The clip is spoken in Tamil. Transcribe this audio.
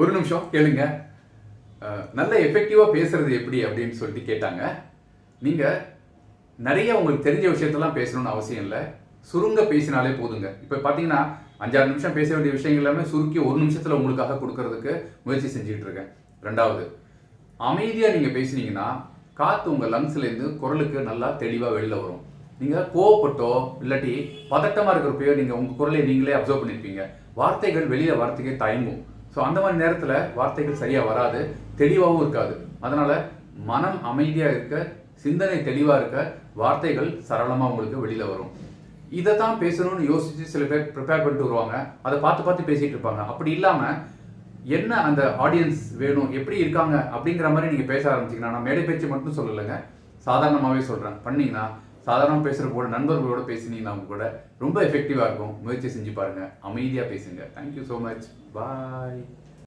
ஒரு நிமிஷம் கேளுங்க. நல்ல எஃபெக்டிவாக பேசுறது எப்படி அப்படின்னு சொல்லிட்டு கேட்டாங்க. நீங்கள் நிறைய உங்களுக்கு தெரிஞ்ச விஷயத்தெல்லாம் பேசணும்னு அவசியம் இல்லை. சுருங்க பேசினாலே போதுங்க. இப்போ பார்த்தீங்கன்னா அஞ்சாறு நிமிஷம் பேச வேண்டிய விஷயங்கள் எல்லாமே சுருக்கி ஒரு நிமிஷத்தில் உங்களுக்காக கொடுக்கறதுக்கு முயற்சி செஞ்சுட்டு இருக்கேன் ரெண்டாவது அமைதியாக நீங்கள் பேசுனீங்கன்னா காற்று உங்கள் லங்ஸ்லேருந்து குரலுக்கு நல்லா தெளிவாக வெளில வரும். நீங்கள் கோவப்பட்டோ இல்லாட்டி பதட்டமாக இருக்கிறப்பயோ நீங்கள் உங்கள் குரலை நீங்களே அப்சர்வ் பண்ணியிருப்பீங்க வார்த்தைகள் வெளியில் வரத்துக்கே தயங்கும். ஸோ அந்த மாதிரி நேரத்தில் வார்த்தைகள் சரியாக வராது தெளிவாகவும் இருக்காது. அதனால் மனம் அமைதியாக இருக்க சிந்தனை தெளிவாக இருக்க வார்த்தைகள் சரளமாக உங்களுக்கு வெளியில் வரும். இதை தான் பேசணும்னு யோசித்து சில பேர் ப்ரிப்பேர் பண்ணிட்டு வருவாங்க. அதை பார்த்து பார்த்து பேசிகிட்டு இருப்பாங்க. அப்படி இல்லாமல் என்ன அந்த ஆடியன்ஸ் வேணும் எப்படி இருக்காங்க அப்படிங்கிற மாதிரி நீங்கள் பேச ஆரம்பிச்சிங்கன்னா நான் மேடை பேச்சு மட்டும் சொல்லலைங்க. சாதாரணமாகவே சொல்கிறேன் பண்ணிங்கன்னா சாதாரணமாக பேசுகிற கூட நண்பர்களோட பேசினீங்கன்னா கூட ரொம்ப எஃபெக்டிவாக இருக்கும். முயற்சி செஞ்சு பாருங்கள் அமைதியாக பேசுங்க. Thank you so much bye